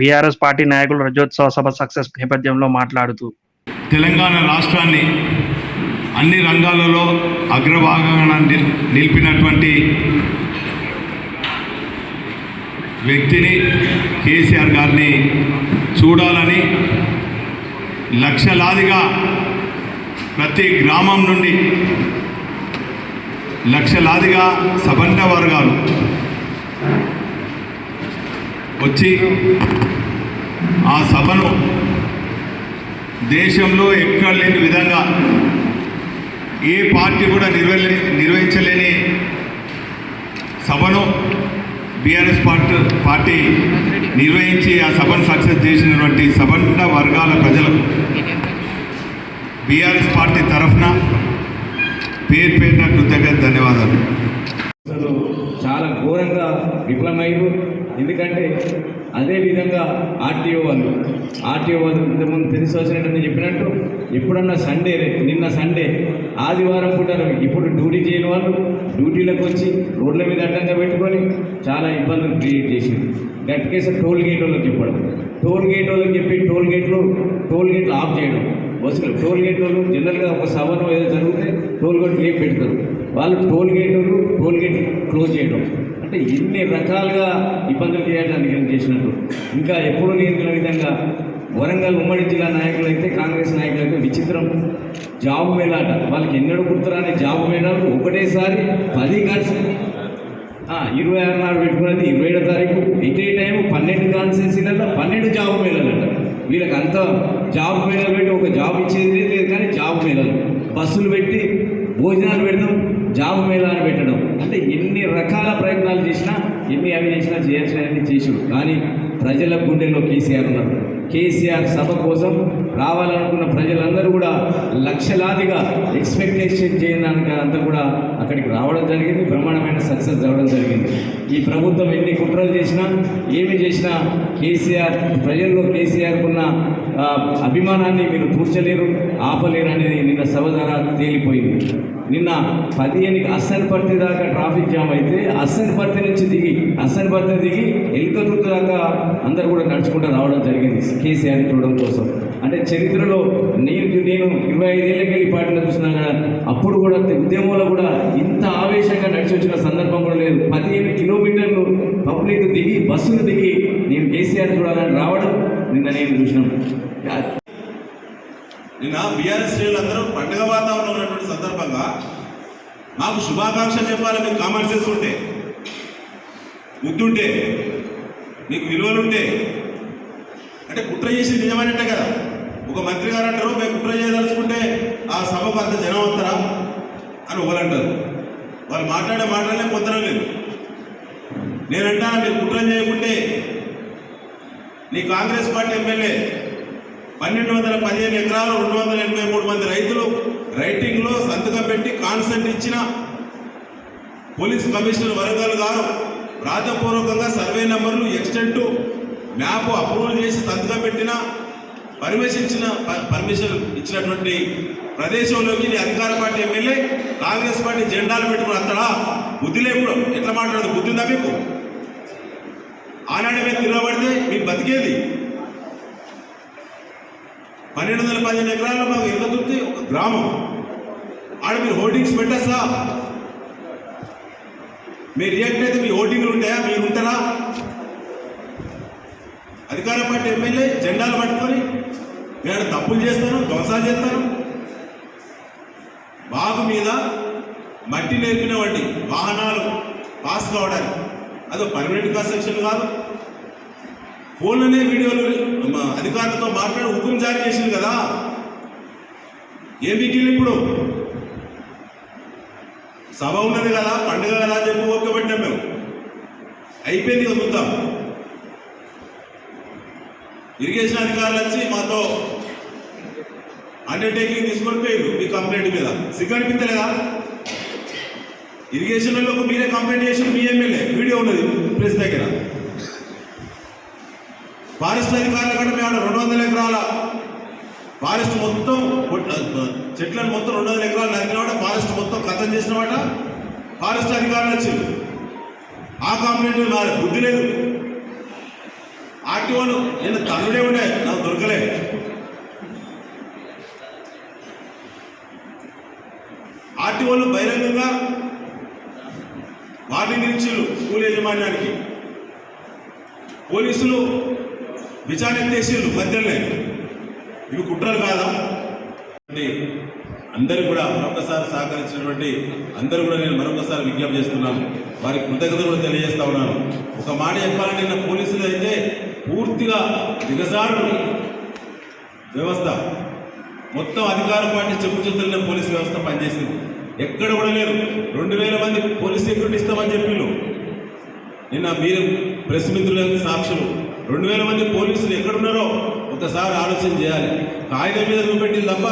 BRS party నాయకులు రజోత్సవ సభ success నేపథ్యంలో మాట్లాడుతూ తెలంగాణ రాష్ట్రాన్ని అన్ని రంగాలలో అగ్రభాగాన నిల్- నిలిపినటువంటి వ్యక్తిని కేసీఆర్ గారిని చూడాలని లక్షలాదిగా ప్రతి గ్రామం నుండి లక్షలాదిగా సబంధ వర్గాలు వచ్చి ఆ సభను దేశంలో ఎక్కడ లేని విధంగా ఏ పార్టీ కూడా నిర్వహి నిర్వహించలేని సభను బీఆర్ఎస్ పార్టీ పార్టీ నిర్వహించి ఆ సభను సక్సెస్ చేసినటువంటి సబంట వర్గాల ప్రజలకు బీఆర్ఎస్ పార్టీ తరఫున పేరు పేరున కృతజ్ఞత ధన్యవాదాలు. అసలు చాలా ఘోరంగా విఫలమయ్యారు. ఎందుకంటే అదేవిధంగా ఆర్టీఓ వాళ్ళు ఆర్టీఓ వాళ్ళు ఇంతకుముందు తెలిసి వచ్చినట్టు చెప్పినట్టు ఎప్పుడన్నా సండే నిన్న సండే ఆదివారం పూట ఇప్పుడు డ్యూటీ చేయని వాళ్ళు డ్యూటీలకు వచ్చి రోడ్ల మీద అడ్డంగా పెట్టుకొని చాలా ఇబ్బందులు క్రియేట్ చేసింది గట్టికేసి టోల్ గేట్ వాళ్ళకి చెప్పడం. టోల్ గేట్ వాళ్ళకి చెప్పి టోల్ గేట్లు టోల్ గేట్లు ఆఫ్ చేయడం. బస్సులు టోల్ గేట్ వాళ్ళు జనరల్గా ఒక సభను ఏదో జరిగితే టోల్ గేట్లు ఏం పెడతారు? వాళ్ళు toll gate toll gate close చేయడం. అంటే ఎన్ని రకాలుగా ఇబ్బందులు చేయడానికి చేసినట్టు. ఇంకా ఎప్పుడు నేర్పిన విధంగా వరంగల్ ఉమ్మడి జిల్లా నాయకులు అయితే కాంగ్రెస్ నాయకులు అయితే విచిత్రం. జాబ్ మేళాట. వాళ్ళకి ఎన్నడూ గుర్తురాని జాబ్ మేళాలు ఒకటేసారి పది కలిసి ఇరవై ఆరు నాడు పెట్టుకున్నది ఇరవై ఏడో తారీఖు. ఎట్ ఏ టైం పన్నెండు కాన్సెన్సీలలో పన్నెండు జాబ్ అంట వీళ్ళకి అంత జాబ్ మేళాలు పెట్టి ఒక జాబ్ ఇచ్చేది లేదు కానీ జాబ్ మేళాలు. బస్సులు పెట్టి భోజనాలు పెడతాం. జాబ్ మేళాన్ని పెట్టడం. అంటే ఎన్ని రకాల ప్రయత్నాలు చేసినా ఎన్ని అవి చేసినా చేయాల్సినవన్నీ చేసాడు కానీ ప్రజల గుండెలో కేసీఆర్ ఉన్నారు. కేసీఆర్ సభ కోసం రావాలనుకున్న ప్రజలందరూ కూడా లక్షలాదిగా ఎక్స్పెక్టేషన్ చేయడానికి అంతా కూడా అక్కడికి రావడం జరిగింది. బ్రహ్మాండమైన సక్సెస్ అవ్వడం జరిగింది. ఈ ప్రభుత్వం ఎన్ని కుట్రలు చేసినా ఏమి చేసినా కేసీఆర్ ప్రజల్లో కేసీఆర్కున్న అభిమానాన్ని మీరు పూడ్చలేరు ఆపలేరు అనేది నిన్న సభ ద్వారా తేలిపోయింది. నిన్న పదిహేనుకి అస్సన్పర్తి దాకా ట్రాఫిక్ జామ్ అయితే అస్సన్పర్తి నుంచి దిగి అస్సన్పర్తి దిగి ఎలుకతుర్తి దాకా అందరు కూడా నడుచుకుంటూ రావడం జరిగింది కేసీఆర్ చూడడం కోసం. అంటే చరిత్రలో నేను నేను ఇరవై ఐదేళ్ళకి వెళ్ళి పార్టీలో చూసినా కదా అప్పుడు కూడా ఉద్యమంలో కూడా ఇంత ఆవేశంగా నడిచి వచ్చిన సందర్భం కూడా లేదు. పదిహేను కిలోమీటర్లు పబ్లిక్ దిగి బస్సులు దిగి నేను కేసీఆర్ చూడాలని రావడం నిన్న నేను చూసినాను నిన్న బీఆర్ఎస్ శ్రేణులందరూ పండుగ వాతావరణం ఉన్నటువంటి సందర్భంగా మాకు శుభాకాంక్షలు చెప్పాలి మీకు కామెంట్స్ చేస్తుంటే. ఉంటే మీకు విలువలుంటే. అంటే కుట్ర చేసి నిజమైనట్టే కదా. ఒక మంత్రి గారు అంటారు మేము కుట్ర చేయదలుచుకుంటే ఆ సభకు అంత జనం అవుతారా అని ఒకరంటారు వాళ్ళు మాట్లాడే మాటలనే పొందడం లేదు. నేనంటా మీరు కుట్ర చేయకుంటే నీ కాంగ్రెస్ పార్టీ ఎమ్మెల్యే పన్నెండు వందల పదిహేను ఎకరాలు రెండు వందల ఎనభై మూడు మంది రైతులు రైటింగ్లో సంతకం పెట్టి కాన్సెంట్ ఇచ్చిన పోలీస్ కమిషనర్ వరంగల్ గారు రాతపూర్వకంగా సర్వే నెంబర్లు ఎక్స్టెంట్ మ్యాప్ అప్రూవల్ చేసి సంతకం పెట్టిన పర్మిషన్ ఇచ్చిన ప- పర్మిషన్ ఇచ్చినటువంటి ప్రదేశంలోకి నీ అధికార పార్టీ ఎమ్మెల్యే కాంగ్రెస్ పార్టీ జెండాలు పెట్టుకుని వస్తాడా? బుద్ధి లేకుండా. ఎట్లా మాట్లాడదు? బుద్ధి ఉందా మీకు? ఆనాడు మీరు తిరగబడితే మీకు బతికేది? పన్నెండు వందల పదిహేను ఎకరాల్లో మాకు ఎదుగుతుంది ఒక గ్రామం. ఆడ మీరు హోర్డింగ్స్ పెట్టేస్తా మీరు రియాక్ట్ అయితే మీ హోర్డింగ్లు ఉంటాయా? మీరు ఉంటారా? అధికార పార్టీ ఎమ్మెల్యే జెండాలు పట్టుకొని నేను తప్పులు చేస్తాను ధ్వంసాలు చేస్తాను. బాగు మీద మట్టి నేర్పినవండి వాహనాలు పాస్ కావడానికి. అదో పర్మనెంట్ కన్స్ట్రక్షన్ కాదు. ఫోన్లోనే వీడియోలు అధికారులతో మాట్లాడి హుకుం జారీ చేసింది కదా. ఏం మిగిలి ఇప్పుడు? సభ ఉన్నది కదా పండుగ కదా అని చెప్పి ఓపిక మేము. అయిపోయింది ఇక చూద్దాం. ఇరిగేషన్ అధికారులు వచ్చి మాతో అండర్టేకింగ్ తీసుకొని పోయిండు మీ కంప్లైంట్ మీద. సిగ్గు అనిపించలేదా? ఇరిగేషన్ వాళ్ళకు మీరే కంప్లైంట్ చేసి మీ ఎమ్మెల్యే వీడియో ఉన్నది ప్రెస్ దగ్గర. ఫారెస్ట్ అధికారులు కూడా మేము రెండు వందల ఎకరాల ఫారెస్ట్ మొత్తం చెట్లను మొత్తం రెండు వందల ఎకరాలు నరికినవాట ఫారెస్ట్ మొత్తం కథం చేసినవాట. ఫారెస్ట్ అధికారులు వచ్చి ఆ కంప్లైంట్ నాది బుద్ధి లేదు. ఆర్టీఓను నేను తన్నుడే ఉండే నాకు దొరకలే. ఆర్టీఓలు బహిరంగంగా వార్నింగ్ ఇచ్చిళ్ళు స్కూల్ యజమాన్యానికి. పోలీసులు విచారణ చేసేళ్ళు మధ్యలో ఇవి కుట్రలు కాదా? అందరూ కూడా మరొకసారి సహకరించినటువంటి అందరూ కూడా నేను మరొకసారి విజ్ఞప్తి చేస్తున్నాను. వారికి కృతజ్ఞతలు కూడా తెలియజేస్తా ఉన్నాను. ఒక మాట చెప్పాలంటే నిన్న పోలీసులు అయితే పూర్తిగా దిగజారు వ్యవస్థ. మొత్తం అధికార పార్టీ చెప్పు చేతుల్లో పోలీసు వ్యవస్థ పనిచేసింది. ఎక్కడ కూడా లేదు రెండు వేల మంది పోలీస్ సెక్యూరిటీ ఇస్తామని చెప్పిండు నిన్న మీరు ప్రెస్ మిత్రులకు సాక్షులు. రెండు వేల మంది పోలీసులు ఎక్కడున్నారో ఒకసారి ఆలోచన చేయాలి. కాగితం మీద చూపెట్టింది తప్ప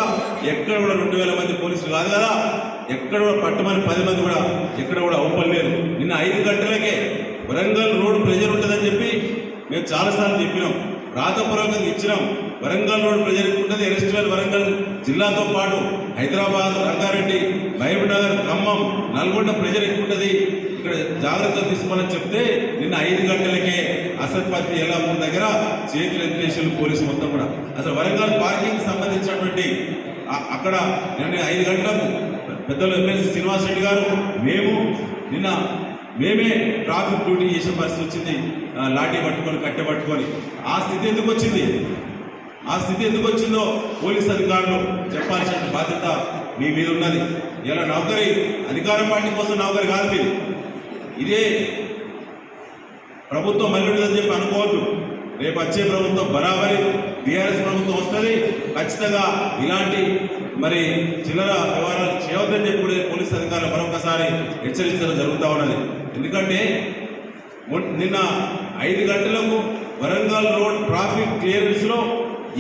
ఎక్కడ కూడా రెండు వేల మంది పోలీసులు కాదు కదా. ఎక్కడ కూడా పట్టమని పది మంది కూడా ఎక్కడ కూడా అవ్వలేదు నిన్న ఐదు గంటలకే వరంగల్ రోడ్డు ప్రెజర్ ఉంటుందని చెప్పి మేము చాలాసార్లు చెప్పినాం. రాతపూర్వకంగా ఇచ్చినాం. వరంగల్ రోడ్డు ప్రెజర్ ఎక్కువ ఉంటుంది. ఎరెస్టివల్ వరంగల్ జిల్లాతో పాటు హైదరాబాద్ రంగారెడ్డి మహబూబ్ నగర్ ఖమ్మం నల్గొండ ప్రెజర్ ఎక్కువ ఉంటుంది ఇక్కడ జాగ్రత్త తీసుకోవాలని చెప్తే నిన్న ఐదు గంటలకే అసత్పత్తి ఎలా ఉన్న దగ్గర చేతులు ఎత్తేసారు పోలీసు మొత్తం కూడా. అసలు వరంగల్ పార్కింగ్ సంబంధించినటువంటి అక్కడ నిన్న ఐదు గంటలకు పెద్దలు ఎమ్మెల్సీ శ్రీనివాస్ రెడ్డి గారు మేము నిన్న మేమే ట్రాఫిక్ డ్యూటీ చేసే పరిస్థితి వచ్చింది. లాఠీ పట్టుకొని కట్టె పట్టుకొని. ఆ స్థితి ఎందుకు వచ్చింది? ఆ స్థితి ఎందుకు వచ్చిందో పోలీస్ అధికారులు చెప్పాల్సిన బాధ్యత మీ మీద ఉన్నది. ఇలా నౌకరి అధికార పార్టీ కోసం నౌకరి కాదు మీరు. ఇదే ప్రభుత్వం మళ్ళీ చెప్పి అనుకోవద్దు. రేపు వచ్చే ప్రభుత్వం బరాబరి బీఆర్ఎస్ ప్రభుత్వం వస్తుంది. ఖచ్చితంగా ఇలాంటి మరి చిల్లర వ్యవహారాలు చేయవద్దని చెప్పి కూడా పోలీస్ అధికారులు మరొకసారి హెచ్చరించడం జరుగుతూ ఉన్నది. ఎందుకంటే నిన్న ఐదు గంటలకు వరంగల్ రోడ్ ట్రాఫిక్ క్లియరెన్స్లో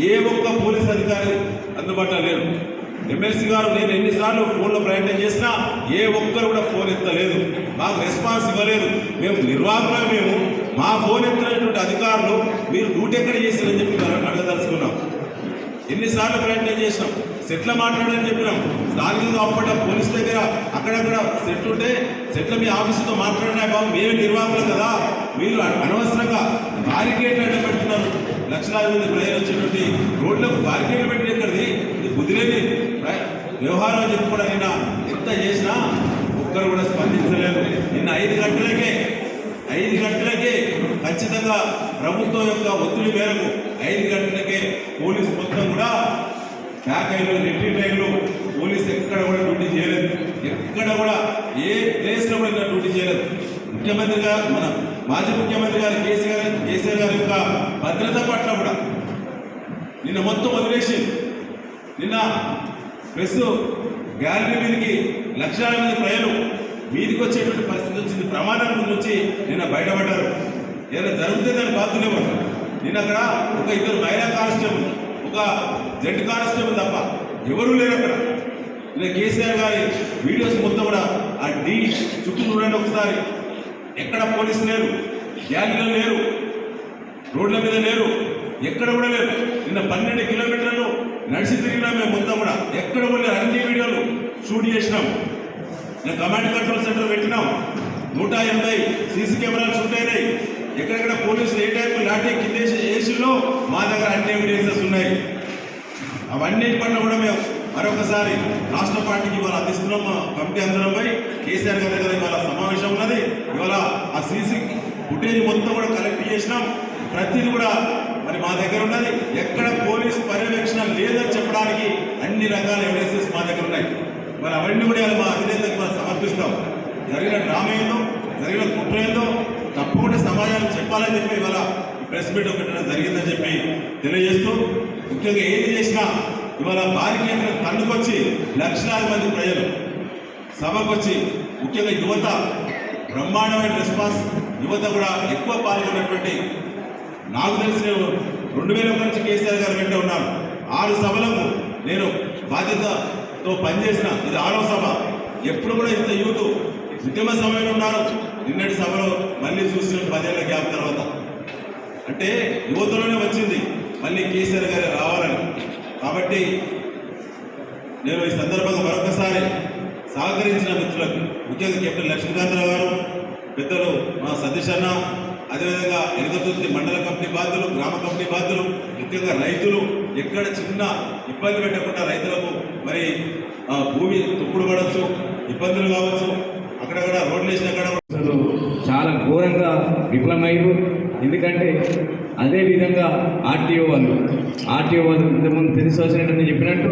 ఏ ఒక్క పోలీస్ అధికారి అందుబాటులో లేరు. ఎమ్మెల్సీ గారు నేను ఎన్నిసార్లు ఫోన్లో ప్రయత్నం చేసినా ఏ ఒక్కరు కూడా ఫోన్ ఎత్తలేదు. మాకు రెస్పాన్స్ ఇవ్వలేదు. మేము నిర్వాహకులు మేము. మా ఫోన్ ఎత్తినటువంటి అధికారులు మీరు డ్యూటీ ఎక్కడ చేశారని చెప్పి అడగదలుచుకున్నాం. ఎన్నిసార్లు ప్రయత్నం చేసినాం. సెట్ల మాట్లాడని చెప్పినాం. స్థానికంగా అప్పట పోలీస్ దగ్గర అక్కడక్కడ సెట్ ఉంటే సెట్ల మీ ఆఫీసుతో మాట్లాడినా బాబు. మేము నిర్వాహకులు కదా. మీరు అనవసరంగా బారికేట్లు అడ్డ పెడుతున్నారు. లక్షలాది మంది ప్రజలు వచ్చేటువంటి రోడ్లకు బారికేట్లు పెట్టినది ఇది కుదిరేది. వ్యవహారం అని చెప్పి కూడా నిన్న ఎంత చేసినా ఒక్కరు కూడా స్పందించలేదు నిన్న ఐదు గంటలకే ఐదు గంటలకే ఖచ్చితంగా ప్రభుత్వం యొక్క ఒత్తిడి మేరకు ఐదు గంటలకే పోలీస్ మొత్తం కూడా బ్యాక్ అయిన రిట్రీట్ అయిలో పోలీస్ ఎక్కడ కూడా డ్యూటీ చేయలేదు. ఎక్కడ కూడా ఏ ప్లేస్లో కూడా ఇలా డ్యూటీ చేయలేదు. ముఖ్యమంత్రి గారు మన మాజీ ముఖ్యమంత్రి గారు కేసీఆర్ కేసీఆర్ గారి యొక్క భద్రత పట్ల కూడా నిన్న మొత్తం వదిలేసి నిన్న ప్లస్ గ్యాలరీ మీదకి లక్షల మంది ప్రజలు మీదికి వచ్చేటువంటి పరిస్థితి వచ్చింది. ప్రమాదం నుంచి నిన్న బయటపడ్డారు. ఏదైనా జరిగితే దాని బాధ్యులే ఎవరు నేను అక్కడ ఒక ఇద్దరు మహిళా కానిస్టేబుల్ ఒక జెడ్ కానిస్టేబుల్ తప్ప ఎవరూ లేరు అక్కడ. నేను కేసీఆర్ గారి వీడియోస్ మొత్తం కూడా ఆ డీ చుట్టూ చూడండి ఒకసారి. ఎక్కడ పోలీసు లేరు? గ్యాలీలో లేరు? రోడ్ల మీద లేరు? ఎక్కడ కూడా లేరు? నిన్న పన్నెండు కిలోమీటర్లు నడిచి తిరిగినా మేము మొత్తం కూడా ఎక్కడ కూడా అన్ని వీడియోలు షూట్ చేసినాం. నేను కమాండ్ కంట్రోల్ సెంటర్ పెట్టినాం. నూట ఎనభై సీసీ కెమెరాలు షూట్ అయినాయి. ఎక్కడెక్కడ పోలీసులు ఏ టైపు లాఠీ కింద ఏసీలో మా దగ్గర అన్ని ఎవిడెన్సెస్ ఉన్నాయి. అవన్నీ పట్ల కూడా మేము మరొకసారి రాష్ట్ర పార్టీకి ఇవాళ అందిస్తున్నాం. మా కమిటీ అందరం పోయి కేసీఆర్ గారి దగ్గర ఇవాళ సమావేశం ఉన్నది. ఇవాళ ఆ సీసీ ఫుటేజ్ మొత్తం కూడా కలెక్ట్ చేసినాం. ప్రతిదీ కూడా మరి మా దగ్గర ఉన్నది. ఎక్కడ పోలీస్ పర్యవేక్షణ లేదని చెప్పడానికి అన్ని రకాల ఎవిడెన్సెస్ మా దగ్గర ఉన్నాయి. మరి అవన్నీ కూడా మా అధినేతకు మనం సమర్పిస్తాం. జరిగిన డ్రామా ఏందో జరిగిన కుట్ర ఏందో తప్పకుండా సమాజానికి చెప్పాలని చెప్పి ఇవాళ ప్రెస్ మీట్ ఒకటి జరిగిందని చెప్పి తెలియజేస్తూ ముఖ్యంగా ఏది చేసినా ఇవాళ బారికేట్ల తన్నుకొచ్చి లక్షలాది మంది ప్రజలు సభకు వచ్చి ముఖ్యంగా యువత బ్రహ్మాండమైన రెస్పాన్స్ యువత కూడా ఎక్కువ పాల్గొన్నటువంటి నాకు తెలిసిన రెండు వేల నుంచి కేసీఆర్ గారు వెంట ఉన్నాను ఆరు సభలకు నేను బాధ్యతతో పనిచేసిన ఇది ఆరో సభ. ఎప్పుడు కూడా ఇంత యూత్ ఉద్యమ సమయంలో ఉన్నారు. నిన్నటి సభలో మళ్ళీ చూసిన పదేళ్ళ గ్యాప్ తర్వాత. అంటే యువతలోనే వచ్చింది మళ్ళీ కేసీఆర్ గారు రావాలని. కాబట్టి నేను ఈ సందర్భంగా మరొకసారి సహకరించిన మిత్రులకు ముఖ్యంగా కెప్టెన్ లక్ష్మీకాంతరావు గారు పెద్దలు మా సతీష్ అన్న అదేవిధంగా ఎనగతుర్తి మండల కమిటీ బాధ్యులు గ్రామ కమిటీ బాధ్యులు ముఖ్యంగా రైతులు ఎక్కడ చిన్న ఇబ్బంది పెట్టకుండా రైతులకు మరి భూమి తుప్పుడు పడవచ్చు ఇబ్బందులు కావచ్చు. అక్కడక్కడ రోడ్లు వేసిన అక్కడ అసలు చాలా ఘోరంగా విఫలమయ్యారు. ఎందుకంటే అదేవిధంగా ఆర్టీఓ వాళ్ళు. ఆర్టీఓ వాళ్ళు ఇంతకుముందు తెలిసి వచ్చినట్టు చెప్పినట్టు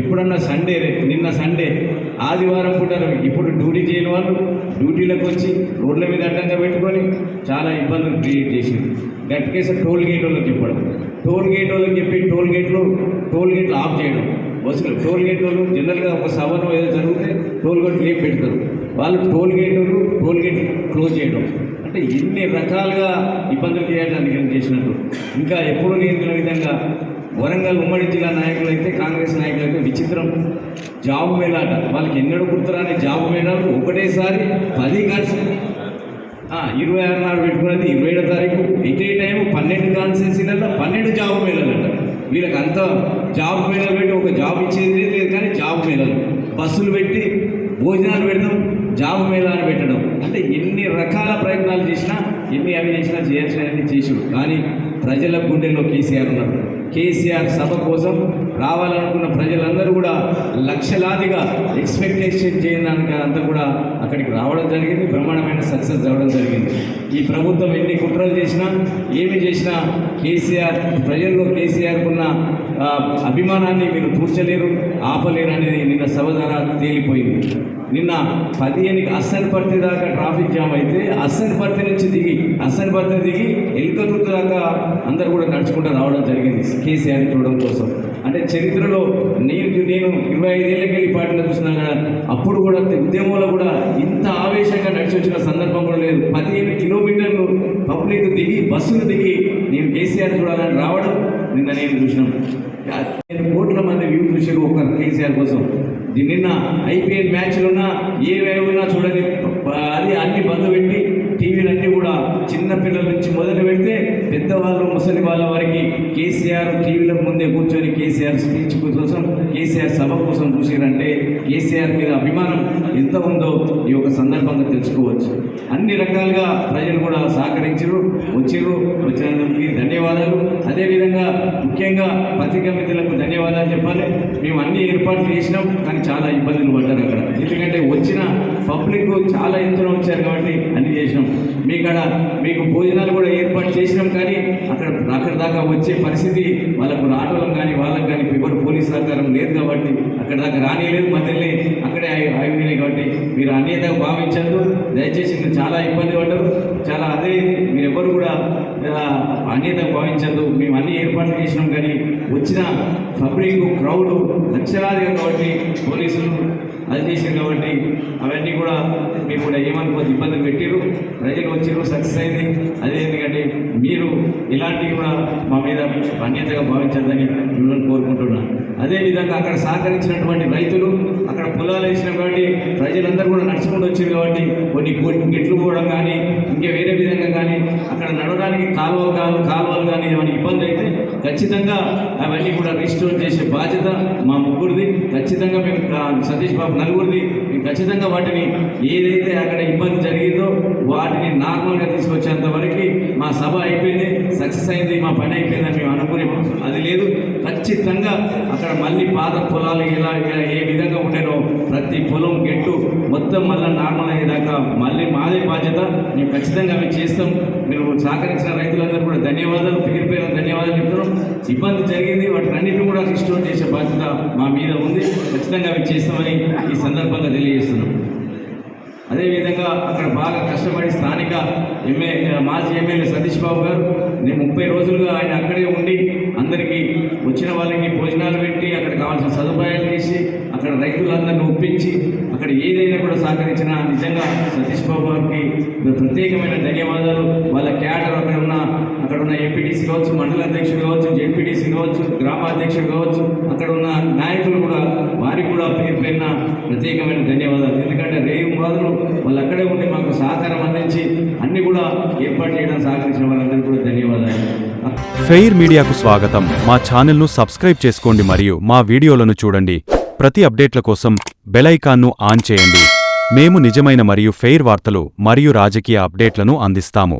ఎప్పుడన్నా సండే నిన్న సండే ఆదివారం పూట ఇప్పుడు డ్యూటీ చేయని వాళ్ళు డ్యూటీలకు వచ్చి రోడ్ల మీద అడ్డంగా పెట్టుకొని చాలా ఇబ్బందులు క్రియేట్ చేసింది గట్టికేసి టోల్ గేట్ వాళ్ళకి చెప్పడం. టోల్ గేట్ వాళ్ళకి చెప్పి టోల్ గేట్లు టోల్ గేట్లు ఆఫ్ చేయడం. బస్సులు టోల్ గేట్ వాళ్ళు జనరల్గా ఒక సభను ఏదో జరిగితే టోల్ గేట్లు ఏం పెడతారు? వాళ్ళు toll gate toll gate close చేయడం. అంటే ఎన్ని రకాలుగా ఇబ్బందులు చేయడానికి చేసినట్టు. ఇంకా ఎప్పుడు నేర్పిన విధంగా వరంగల్ ఉమ్మడి జిల్లా నాయకులు అయితే కాంగ్రెస్ నాయకులు అయితే విచిత్రం. జాబ్ మేళాట. వాళ్ళకి ఎన్నడూ గుర్తురాని జాబ్ మేళాలు ఒకటేసారి పది కలిసి. ఇరవై ఆరు నాడు పెట్టుకున్నది ఇరవై ఏడో తారీఖు. ఎట్ ఏ టైం పన్నెండు కాన్సెన్సీలలో పన్నెండు జాబ్ మేళాలంట. వీళ్ళకి అంత జాబ్ మేళాలు పెట్టి ఒక జాబ్ ఇచ్చేది లేదు కానీ జాబ్ మేళాలు. బస్సులు పెట్టి భోజనాలు పెడతాం. జాబ్ మేళాలు పెట్టడం. అంటే ఎన్ని రకాల ప్రయత్నాలు చేసినా ఎన్ని అవి చేసినా చేయాల్సినవన్నీ చేసాడు కానీ ప్రజల గుండెల్లో కేసీఆర్ ఉన్నారు కేసీఆర్ సభ కోసం రావాలనుకున్న ప్రజలందరూ కూడా లక్షలాదిగా ఎక్స్పెక్టేషన్ చేయడానికి అంతా కూడా అక్కడికి రావడం జరిగింది. బ్రహ్మాండమైన సక్సెస్ అవ్వడం జరిగింది. ఈ ప్రభుత్వం ఎన్ని కుట్రలు చేసినా ఏమి చేసినా కేసీఆర్ ప్రజల్లో కేసీఆర్కున్న అభిమానాన్ని మీరు తూర్చలేరు ఆపలేరు అనేది నిన్న సభ ద్వారా తేలిపోయింది. నిన్న పదిహేనుకి అస్సన్పర్తి దాకా ట్రాఫిక్ జామ్ అయితే అస్సన్పర్తి నుంచి దిగి అస్సన్పర్తి దిగి ఎలికతుర్తి దాకా అందరు కూడా నడుచుకుంటూ రావడం జరిగింది కేసీఆర్ చూడడం కోసం. అంటే చరిత్రలో నేను నేను ఇరవై ఐదేళ్ళకి వెళ్ళి పార్టీలో చూసినా కదా అప్పుడు కూడా ఉద్యమంలో కూడా ఇంత ఆవేశంగా నడిచి వచ్చిన సందర్భం కూడా లేదు. పదిహేను కిలోమీటర్లు పబ్లిక్ దిగి బస్సులు దిగి నేను కేసీఆర్ చూడాలని రావడం నిన్న నేను చూసినాం. నేను కోట్ల మంది వ్యూ చూసారు ఒక కేసీఆర్ కోసం. నిన్న ఐపీఎల్ మ్యాచ్లు ఉన్నా ఏ ఉన్నా అది అన్ని బంద్ పెట్టి టీవీలన్నీ కూడా చిన్న పిల్లల నుంచి మొదలు పెడితే పెద్దవాళ్ళు ముసలి వాళ్ళ వారికి కేసీఆర్ టీవీల ముందే కూర్చొని కేసీఆర్ స్పీచ్ కోసం కేసీఆర్ సభ కోసం చూసారంటే కేసీఆర్ మీద అభిమానం ఎంత ఉందో ఈ యొక్క సందర్భంగా తెలుసుకోవచ్చు. అన్ని రకాలుగా ప్రజలు కూడా సహకరించరు వచ్చిర్రు. వచ్చినందుకు ధన్యవాదాలు. అదేవిధంగా ముఖ్యంగా పత్రికా మిత్రులకు ధన్యవాదాలు చెప్పాలి. మేము అన్ని ఏర్పాట్లు చేసినాం కానీ చాలా ఇబ్బందులు పడ్డారు అక్కడ. ఎందుకంటే వచ్చిన పబ్లిక్ చాలా ఎత్తున వచ్చారు కాబట్టి అన్ని చేసినాం. మీకడ మీకు భోజనాలు కూడా ఏర్పాటు చేసినాం కానీ అక్కడ అక్కడ దాకా వచ్చే పరిస్థితి వాళ్ళకు రావడం కానీ వాళ్ళకు కానీ ఎవరు పోలీస్ సహకారం లేదు కాబట్టి అక్కడ దాకా రానియలేదు మధ్యలో అక్కడే ఆగిపోయినాయి కాబట్టి మీరు అన్యతగా భావించారు దయచేసి మీరు చాలా ఇబ్బంది పడ్డారు. చాలా అదే మీరు ఎవరు కూడా ఆ, అన్యతగా భావించద్దు. మేము అన్ని ఏర్పాట్లు చేసినాం కానీ వచ్చిన పబ్లిక్ క్రౌడ్ లక్షలాదిగా కాబట్టి పోలీసులు అది చేశారు కాబట్టి అవన్నీ కూడా మీరు కూడా ఏమనుకోవద్దు ఇబ్బందులు పెట్టారు. ప్రజలు వచ్చారు సక్సెస్ అయింది. అదే ఎందుకంటే మీరు ఇలాంటివి కూడా మా మీద అన్యతగా భావించద్దని మిమ్మల్ని కోరుకుంటున్నాను. అదేవిధంగా అక్కడ సహకరించినటువంటి రైతులు అక్కడ పొలాలు వేసిన కాబట్టి ప్రజలందరూ కూడా నడుచుకుంటూ వచ్చారు కాబట్టి కొన్ని గొ- గెట్లు పోవడం కానీ ఇంకా వేరే విధంగా కానీ అక్కడ నడవడానికి కాలువలు కానీ కాలువలు కానీ ఏమైనా ఇబ్బంది అయితే ఖచ్చితంగా అవన్నీ కూడా రిస్టోర్ చేసే బాధ్యత మా ముగ్గురిది. ఖచ్చితంగా మేము సతీష్ బాబు నలుగురిది. ఖచ్చితంగా వాటిని ఏదైతే అక్కడ ఇబ్బంది జరిగిందో వాటిని నార్మల్గా తీసుకొచ్చేంత వరకు మా సభ అయిపోయింది సక్సెస్ అయింది మా పని అయిపోయిందని మేము అనుకునే అది లేదు. ఖచ్చితంగా అక్కడ మళ్ళీ పాత పొలాలు ఎలా ఏ విధంగా ఉండేనో ప్రతి పొలం గెట్టు మొత్తం మళ్ళీ నార్మల్ అయ్యేదాకా మళ్ళీ మాదే బాధ్యత. మేము ఖచ్చితంగా మేము చేస్తాం. మీరు సహకరించిన రైతులందరూ కూడా ధన్యవాదాలు. పేరు పేరు ధన్యవాదాలు. ఇబ్బంది జరిగింది వాటి అన్నింటినీ కూడా రిస్టోర్ చేసే బాధ్యత మా మీద ఉంది. ఖచ్చితంగా అవి చేస్తామని ఈ సందర్భంగా తెలియజేస్తున్నాం. అదేవిధంగా అక్కడ బాగా కష్టపడి స్థానిక ఎంఏ మాజీ ఎమ్మెల్యే సతీష్ బాబు గారు నేను ముప్పై రోజులుగా ఆయన అక్కడే ఉండి అందరికీ వచ్చిన వాళ్ళకి భోజనాలు పెట్టి అక్కడ కావాల్సిన సదుపాయాలు చేసి అక్కడ రైతులందరినీ ఒప్పించి అక్కడ ఏదైనా కూడా సహకరించిన నిజంగా సతీష్ బాబు గారికి ప్రత్యేకమైన ధన్యవాదాలు. వాళ్ళ క్యాడర్ అక్కడ ఉన్న కావచ్చు మండల అధ్యక్షుడు కావచ్చు జెడ్పీటీసీ కావచ్చు గ్రామ అధ్యక్షుడు కావచ్చు అక్కడ ఉన్న నాయకులు కూడా వారికి కూడా పేరు పైన ప్రత్యేకమైన ధన్యవాదాలు. ఎందుకంటే రేవు బాధలు వాళ్ళు అక్కడే ఉండి మాకు సహకారం అందించి అన్ని కూడా ఏర్పాటు చేయడం సహకరించిన వాళ్ళందరికీ కూడా ధన్యవాదాలు. ఫెయిర్ మీడియాకు స్వాగతం. మా ఛానల్ను సబ్స్క్రైబ్ చేసుకోండి మరియు మా వీడియోలను చూడండి. ప్రతి అప్డేట్ల కోసం బెలైకాన్ను ఆన్ చేయండి. మేము నిజమైన మరియు ఫెయిర్ వార్తలు మరియు రాజకీయ అప్డేట్లను అందిస్తాము.